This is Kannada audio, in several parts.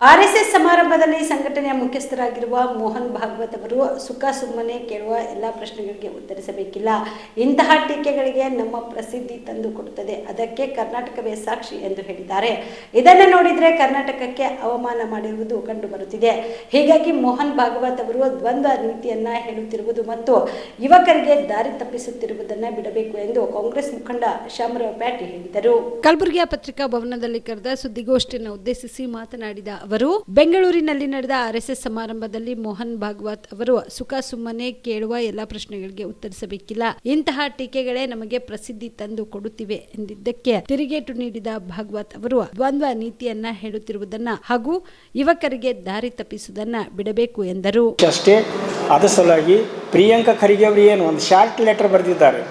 ಆರ್ಎಸ್ಎಸ್ ಸಮಾರಂಭದಲ್ಲಿ ಸಂಘಟನೆಯ ಮುಖ್ಯಸ್ಥರಾಗಿರುವ ಮೋಹನ್ ಭಾಗವತ್ ಅವರು, ಸುಖ ಸುಮ್ಮನೆ ಕೇಳುವ ಎಲ್ಲ ಪ್ರಶ್ನೆಗಳಿಗೆ ಉತ್ತರಿಸಬೇಕಿಲ್ಲ. ಇಂತಹ ಟೀಕೆಗಳಿಗೆ ನಮ್ಮ ಪ್ರಸಿದ್ಧಿ ತಂದು ಕೊಡುತ್ತದೆ. ಅದಕ್ಕೆ ಕರ್ನಾಟಕವೇ ಸಾಕ್ಷಿ ಎಂದು ಹೇಳಿದ್ದಾರೆ. ಇದನ್ನು ನೋಡಿದರೆ ಕರ್ನಾಟಕಕ್ಕೆ ಅವಮಾನ ಮಾಡಿರುವುದು ಕಂಡುಬರುತ್ತಿದೆ. ಹೀಗಾಗಿ ಮೋಹನ್ ಭಾಗವತ್ ಅವರು ದ್ವಂದ್ವ ನೀತಿಯನ್ನ ಹೇಳುತ್ತಿರುವುದು ಮತ್ತು ಯುವಕರಿಗೆ ದಾರಿ ತಪ್ಪಿಸುತ್ತಿರುವುದನ್ನು ಬಿಡಬೇಕು ಎಂದು ಕಾಂಗ್ರೆಸ್ ಮುಖಂಡ ಶಾಮರಾವ್ ಪ್ಯಾಟಿ ಹೇಳಿದರು. ಕಲಬುರಗಿಯ ಪತ್ರಿಕಾ ಭವನದಲ್ಲಿ ಕರೆದ ಸುದ್ದಿಗೋಷ್ಠಿಯನ್ನು ಉದ್ದೇಶಿಸಿ ಮಾತನಾಡಿದ ಅವರು ಬೆಂಗಳೂರಿನಲ್ಲಿ ನಡೆದ ಆರ್ಎಸ್ಎಸ್ ಸಮಾರಂಭದಲ್ಲಿ ಮೋಹನ್ ಭಾಗವತ್ ಅವರು ಸುಖ ಸುಮ್ಮನೆ ಕೇಳುವ ಎಲ್ಲ ಪ್ರಶ್ನೆಗಳಿಗೆ ಉತ್ತರಿಸಬೇಕಿಲ್ಲ. ಇಂತಹ ಟೀಕೆಗಳೇ ನಮಗೆ ಪ್ರಸಿದ್ಧಿ ತಂದು ಕೊಡುತ್ತಿವೆ ಎಂದಿದ್ದಕ್ಕೆ ತಿರುಗೇಟು ನೀಡಿದ ಭಾಗವತ್ ಅವರು ದ್ವಂದ್ವ ನೀತಿಯನ್ನ ಹೇಳುತ್ತಿರುವುದನ್ನ ಹಾಗೂ ಯುವಕರಿಗೆ ದಾರಿ ತಪ್ಪಿಸುವುದನ್ನ ಬಿಡಬೇಕು ಎಂದರು. ಅಷ್ಟೇ ಅದರ ಸಲುವಾಗಿ ಪ್ರಿಯಾಂಕಾ ಖರ್ಗೆ ಅವರು ಏನು, ಒಂದು ಶಾರ್ಟ್ ಲೆಟರ್ ಬರೆದಿದ್ದಾರೆ.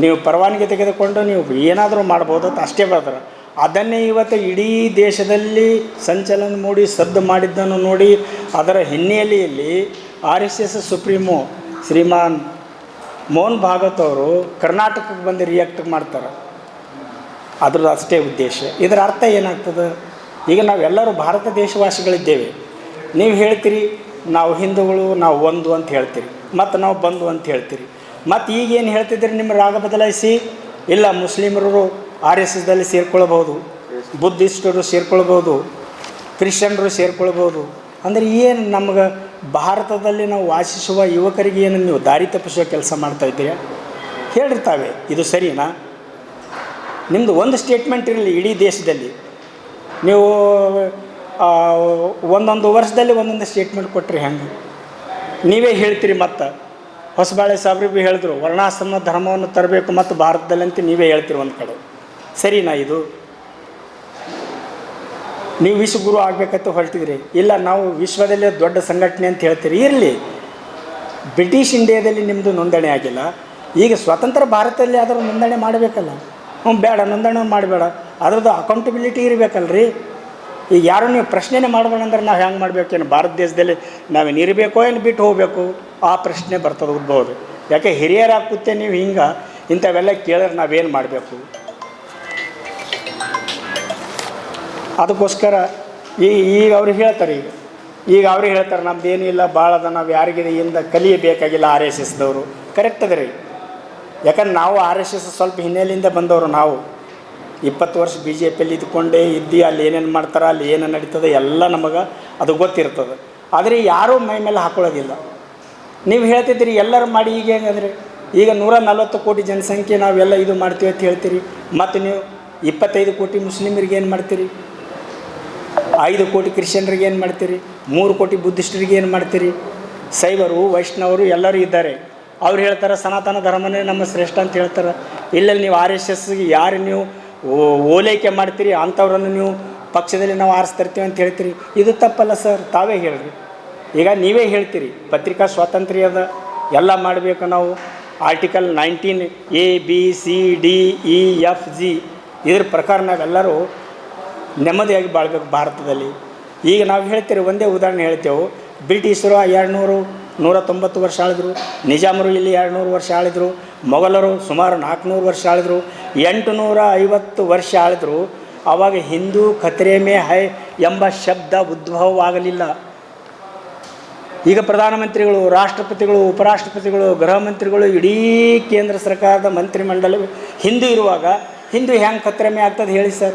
ನೀವು ಪರವಾನಗಿ ತೆಗೆದುಕೊಂಡು ನೀವು ಏನಾದರೂ ಮಾಡ್ಬೋದು ಅಂತ ಅಷ್ಟೇ ಬರ್ತಾರೆ ಅದನ್ನೇ ಇವತ್ತು ಇಡೀ ದೇಶದಲ್ಲಿ ಸಂಚಲನ ಮೂಡಿ ಸದ್ದು ಮಾಡಿದ್ದನ್ನು ನೋಡಿ ಅದರ ಹಿನ್ನೆಲೆಯಲ್ಲಿ R S S supremo Shriman Mohan Bhagwat ಅವರು ಕರ್ನಾಟಕಕ್ಕೆ ಬಂದು ರಿಯಾಕ್ಟ್ ಮಾಡ್ತಾರೆ. ಅದ್ರದ್ದು ಅಷ್ಟೇ ಉದ್ದೇಶ. ಇದರ ಅರ್ಥ ಏನಾಗ್ತದೆ? ಈಗ ನಾವೆಲ್ಲರೂ ಭಾರತ ದೇಶವಾಸಿಗಳಿದ್ದೇವೆ. ನೀವು ಹೇಳ್ತೀರಿ, ನಾವು ಹಿಂದೂಗಳು, ನಾವು ಒಂದು ಅಂತ ಹೇಳ್ತೀರಿ. ಮತ್ತು ನಾವು ಬಂದು ಅಂತ ಹೇಳ್ತೀರಿ. ಮತ್ತು ಈಗೇನು ಹೇಳ್ತಿದ್ದೀರಿ? ನಿಮ್ಮ ರಾಗ ಬದಲಾಯಿಸಿ? ಇಲ್ಲ, ಮುಸ್ಲಿಮರು ಆರ್ ಎಸ್ ಎಸ್ದಲ್ಲಿ ಸೇರ್ಕೊಳ್ಬೋದು ಬುದ್ಧಿಸ್ಟರು ಸೇರ್ಕೊಳ್ಬೋದು ಕ್ರಿಶ್ಚಿಯನ್ರು ಸೇರ್ಕೊಳ್ಬೋದು ಅಂದರೆ ಏನು ನಮ್ಗೆ ಭಾರತದಲ್ಲಿ ನಾವು ವಾಸಿಸುವ ಯುವಕರಿಗೆ ಏನು ನೀವು ದಾರಿ ತಪ್ಪಿಸುವ ಕೆಲಸ ಮಾಡ್ತಾ ಇದ್ದೀರಾ? ಹೇಳಿರ್ತಾವೆ ಇದು ಸರಿನಾ? ನಿಮ್ಮದು ಒಂದು ಸ್ಟೇಟ್ಮೆಂಟ್ ಇರಲಿ ಇಡೀ ದೇಶದಲ್ಲಿ. ನೀವು ಒಂದೊಂದು ವರ್ಷದಲ್ಲಿ ಒಂದೊಂದು ಸ್ಟೇಟ್ಮೆಂಟ್ ಕೊಟ್ಟರೆ ಹೆಂಗೆ? ನೀವೇ ಹೇಳ್ತೀರಿ ಮತ್ತೆ. ಹೊಸಬಾಳೆ ಸಾಬ್ರಿಗೆ ಭೀ ಹೇಳಿದ್ರು, ವರ್ಣಾಶ್ರಮ ಧರ್ಮವನ್ನು ತರಬೇಕು ಮತ್ತು ಭಾರತದಲ್ಲಿ ಅಂತ ನೀವೇ ಹೇಳ್ತೀರಿ ಒಂದು ಕಡೆ. ಸರಿನಾ ಇದು? ನೀವು ವಿಶ್ವಗುರು ಆಗಬೇಕಂತ ಹೊರಟಿದ್ರಿ. ಇಲ್ಲ, ನಾವು ವಿಶ್ವದಲ್ಲೇ ದೊಡ್ಡ ಸಂಘಟನೆ ಅಂತ ಹೇಳ್ತೀರಿ. ಇರಲಿ. ಬ್ರಿಟಿಷ್ ಇಂಡಿಯಾದಲ್ಲಿ ನಿಮ್ಮದು ನೋಂದಣಿ ಆಗಿಲ್ಲ. ಈಗ ಸ್ವತಂತ್ರ ಭಾರತದಲ್ಲಿ ಅದರ ನೋಂದಣಿ ಮಾಡಬೇಕಲ್ಲ. ಹ್ಞೂ ಬೇಡ, ನೋಂದಣಿ ಮಾಡಬೇಡ. ಅದರದ್ದು ಅಕೌಂಟಬಿಲಿಟಿ ಇರಬೇಕಲ್ರಿ. ಈಗ ಯಾರು ನೀವು ಪ್ರಶ್ನೆನೇ ಮಾಡಬೇಡ ಅಂದ್ರೆ ನಾವು ಹೆಂಗೆ ಮಾಡಬೇಕೇನು? ಭಾರತ ದೇಶದಲ್ಲಿ ನಾವೇನು ಇರಬೇಕೋ ಏನು ಬಿಟ್ಟು ಹೋಗಬೇಕು? ಆ ಪ್ರಶ್ನೆ ಬರ್ತದೆ ಉದ್ಭವದು ಯಾಕೆ ಹಿರಿಯರಾಗುತ್ತೆ ನೀವು ಹಿಂಗೆ ಇಂಥವೆಲ್ಲ ಕೇಳಿದ್ರೆ ನಾವೇನು ಮಾಡಬೇಕು? ಅದಕ್ಕೋಸ್ಕರ ಈ ಈಗ ಅವ್ರು ಹೇಳ್ತಾರೆ ಈಗ. ಈಗ ಅವ್ರು ಹೇಳ್ತಾರೆ, ನಮ್ದು ಇಲ್ಲ, ಭಾಳ ಅದ, ನಾವು ಯಾರಿಗಿದೆ ಇಂದ ಕಲಿಯಬೇಕಾಗಿಲ್ಲ ಆರ್ ಎಸ್ ಎಸ್ದವರು. ಕರೆಕ್ಟ್ ಅದ ರೀ ಯಾಕಂದ್ರೆ ನಾವು ಆರ್ ಎಸ್ ಎಸ್ ಸ್ವಲ್ಪ ಹಿನ್ನೆಲೆಯಿಂದ ಬಂದವರು ನಾವು. ಇಪ್ಪತ್ತು ವರ್ಷ ಬಿ ಜೆ ಪಿಯಲ್ಲಿ ಇದ್ಕೊಂಡೇ ಇದ್ದು ಅಲ್ಲಿ ಏನೇನು ಮಾಡ್ತಾರೆ, ಅಲ್ಲಿ ಏನೇನು ನಡೀತದೆ, ಎಲ್ಲ ನಮಗೆ ಅದು ಗೊತ್ತಿರ್ತದೆ. ಆದರೆ ಯಾರೂ ಮೈ ಮೇಲೆ ಹಾಕೊಳ್ಳೋದಿಲ್ಲ. ನೀವು ಹೇಳ್ತಿದ್ದೀರಿ, ಎಲ್ಲರೂ ಮಾಡಿ ಈಗ ಹೆಂಗಂದ್ರೆ? ಈಗ ನೂರ ನಲ್ವತ್ತು ಕೋಟಿ ಜನಸಂಖ್ಯೆ ನಾವೆಲ್ಲ ಇದು ಮಾಡ್ತೀವಿ ಅಂತ ಹೇಳ್ತೀರಿ. ಮತ್ತು ನೀವು ಇಪ್ಪತ್ತೈದು ಕೋಟಿ ಮುಸ್ಲಿಮರಿಗೆ ಏನು ಮಾಡ್ತೀರಿ? ಐದು ಕೋಟಿ ಕ್ರಿಶ್ಚಿಯನ್ರಿಗೆ ಏನು ಮಾಡ್ತೀರಿ? ಮೂರು ಕೋಟಿ ಬುದ್ಧಿಸ್ಟರಿಗೆ ಏನು ಮಾಡ್ತೀರಿ? ಸೈವರು ವೈಷ್ಣವರು ಎಲ್ಲರೂ ಇದ್ದಾರೆ. ಅವ್ರು ಹೇಳ್ತಾರೆ, ಸನಾತನ ಧರ್ಮನೇ ನಮ್ಮ ಶ್ರೇಷ್ಠ ಅಂತ ಹೇಳ್ತಾರೆ. ಇಲ್ಲಲ್ಲಿ ನೀವು ಆರ್ ಎಸ್ ಎಸ್ಗೆ ಯಾರು ನೀವು ಓಲೈಕೆ ಮಾಡ್ತೀರಿ? ಅಂಥವ್ರನ್ನು ನೀವು ಪಕ್ಷದಲ್ಲಿ ನಾವು ಆರಿಸ್ತಿರ್ತೀವಿ ಅಂತ ಹೇಳ್ತೀರಿ. ಇದು ತಪ್ಪಲ್ಲ ಸರ್, ತಾವೇ ಹೇಳ್ರಿ. ಈಗ ನೀವೇ ಹೇಳ್ತೀರಿ, ಪತ್ರಿಕಾ ಸ್ವಾತಂತ್ರ್ಯ ಅದ ಎಲ್ಲ ಮಾಡಬೇಕು ನಾವು. Article nineteen A, B, C, D, E, F, G. ಇದ್ರ ಪ್ರಕಾರ ನಾವೆಲ್ಲರೂ ನೆಮ್ಮದಿಯಾಗಿ ಬಾಳ್ಬೇಕು ಭಾರತದಲ್ಲಿ. ಈಗ ನಾವು ಹೇಳ್ತೀರಿ ಒಂದೇ ಉದಾಹರಣೆ ಹೇಳ್ತೇವೆ. ಬ್ರಿಟಿಷರು ಎರಡು ನೂರು ತೊಂಬತ್ತು ವರ್ಷ ಆಳಿದ್ರು. ನಿಜಾಮರು ಇಲ್ಲಿ ಎರಡು ನೂರು ವರ್ಷ ಆಳಿದ್ರು. ಮೊಘಲರು ಸುಮಾರು ನಾಲ್ಕುನೂರು ವರ್ಷ ಆಳಿದ್ರು. ಎಂಟು ನೂರ ಐವತ್ತು ವರ್ಷ ಆಳಿದ್ರು. ಆವಾಗ ಹಿಂದೂ ಖತ್ರೆ ಮೇ ಹೈ ಎಂಬ ಶಬ್ದ ಉದ್ಭವವಾಗಲಿಲ್ಲ. ಈಗ ಪ್ರಧಾನಮಂತ್ರಿಗಳು, ರಾಷ್ಟ್ರಪತಿಗಳು, ಉಪರಾಷ್ಟ್ರಪತಿಗಳು ಗೃಹ ಮಂತ್ರಿಗಳು ಇಡೀ ಕೇಂದ್ರ ಸರ್ಕಾರದ ಮಂತ್ರಿಮಂಡಲ ಹಿಂದೂ ಇರುವಾಗ ಹಿಂದೂ ಹೆಂಗೆ ಖತ್ರೆಮೆ ಆಗ್ತದೆ ಹೇಳಿ ಸರ್.